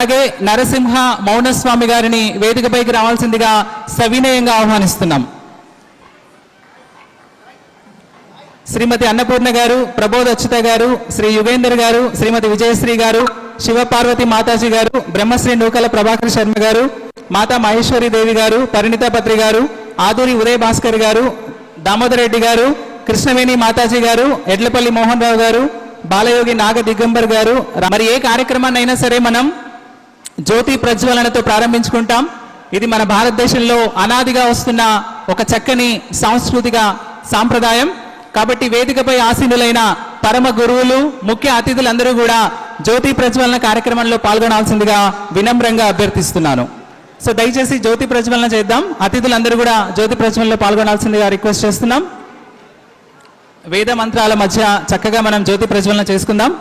అలాగే నరసింహ మౌనస్వామి గారిని వేదికపైకి రావాల్సిందిగా సవినయంగా ఆహ్వానిస్తున్నాం. శ్రీమతి అన్నపూర్ణ గారు ప్రబోధ్ అచ్యుత గారు శ్రీ యుగేందర్ గారు శ్రీమతి విజయశ్రీ గారు శివపార్వతి మాతాజీ గారు బ్రహ్మశ్రీ నూకల ప్రభాకర్ శర్మ గారు మాతా మహేశ్వరి దేవి గారు పరిణితాపత్రి గారు ఆదూరి ఉదయ్ భాస్కర్ గారు దామోదర్ రెడ్డి గారు కృష్ణవేణి మాతాజీ గారు ఎడ్లపల్లి మోహన్ రావు గారు బాలయోగి నాగ దిగంబర్ గారు. మరి ఏ కార్యక్రమాన్ని అయినా సరే మనం జ్యోతి ప్రజ్వలనతో ప్రారంభించుకుంటాం. ఇది మన భారతదేశంలో అనాదిగా వస్తున్న ఒక చక్కని సాంస్కృతిక సాంప్రదాయం. కాబట్టి వేదికపై ఆసీనులైన పరమ గురువులు ముఖ్య అతిథులందరూ కూడా జ్యోతి ప్రజ్వలన కార్యక్రమంలో పాల్గొనాల్సిందిగా వినమ్రంగా అభ్యర్థిస్తున్నాను. సో దయచేసి జ్యోతి ప్రజ్వలన చేద్దాం. అతిథులందరూ కూడా జ్యోతి ప్రజ్వలనలో పాల్గొనాల్సిందిగా రిక్వెస్ట్ చేస్తున్నాం. వేద మంత్రాల మధ్య చక్కగా మనం జ్యోతి ప్రజ్వలన చేసుకుందాం.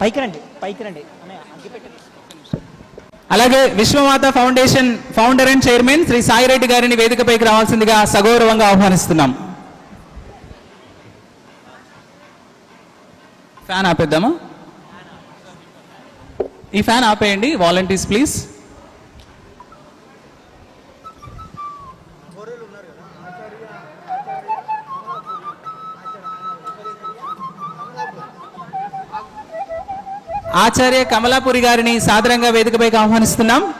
పైకి రండి పైకి రండి. అలాగే విశ్వమాత foundation founder and chairman Shri Sai Reddy గారిని వేదికపైకి రావాల్సిందిగా సగౌరవంగా ఆహ్వానిస్తున్నాం. ఫ్యాన్ ఆపేద్దామా? ఈ ఫ్యాన్ ఆపేయండి వాలంటీర్స్ ప్లీజ్. ఆచార్య కమలాపురి గారిని సాదరంగా వేదికపైకి ఆహ్వానిస్తున్నాం.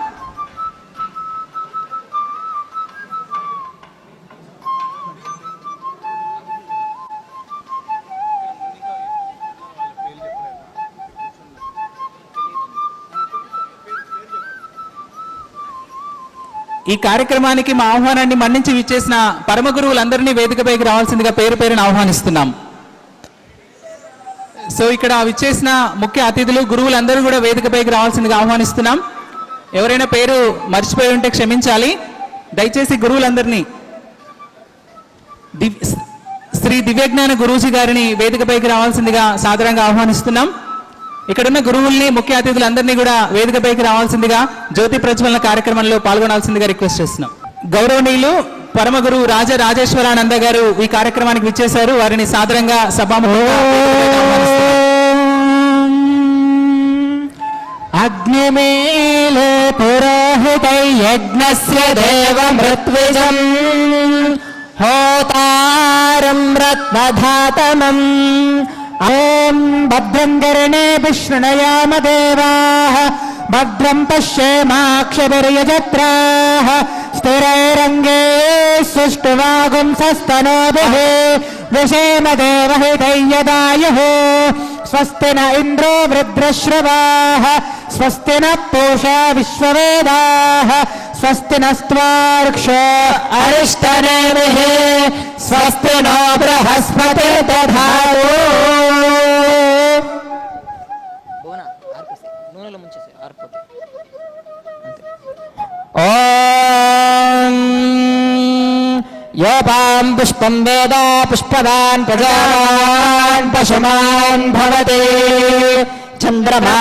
ఈ కార్యక్రమానికి మా ఆహ్వానాన్ని మన్నించి విచ్చేసిన పరమ గురువులందరినీ వేదికపైకి రావాల్సిందిగా పేరు పేరును ఆహ్వానిస్తున్నాం. సో ఇక్కడ విచ్చేసిన ముఖ్య అతిథులు గురువులందరూ కూడా వేదికపైకి రావాల్సిందిగా ఆహ్వానిస్తున్నాం. ఎవరైనా పేరు మర్చిపోయి ఉంటే క్షమించాలి. దయచేసి గురువులందరినీ దివ్ శ్రీ దివ్యజ్ఞాన గురూజీ గారిని వేదికపైకి రావాల్సిందిగా సాధారణంగా ఆహ్వానిస్తున్నాం. ఇక్కడున్న గురువుల్ని ముఖ్య అతిథులందరినీ కూడా వేదికపైకి రావాల్సిందిగా జ్యోతి ప్రజ్వలన కార్యక్రమంలో పాల్గొనాల్సిందిగా రిక్వెస్ట్ చేస్తున్నాం. గౌరవనీయులు పరమగురు గురువు రాజ రాజేశ్వరానంద గారు ఈ కార్యక్రమానికి విచ్చేశారు. వారిని సాదరంగా సభాముఖంగా వేదికపైకి యజ్ఞస్య దేవమృత్విజం హోతారం రత్నధాతమం. ఓం భద్రం గరణే విష్ణునయామ దేవా. భద్రం పశ్యేమాక్షభిర్యజత్రాः స్థిరైరంగే సుష్టువాగుంసస్తనోభిः విషేమ దేవహితయ్యదాయుः స్వస్తి న ఇంద్రో వృద్రశ్రవాः స్వస్తి న పూషా విశ్వవేదాः స్వస్తి నస్త్వార్క్షో అరిష్టనేమిः స్వస్తి నో బృహస్పతి దధాతు నూనెలో ముంచేసి ఆరిపోతే ఓం యోపాం పుష్పం వేద పుష్పవాన్ ప్రజావాన్ పశుమాన్ భవతి. చంద్రమా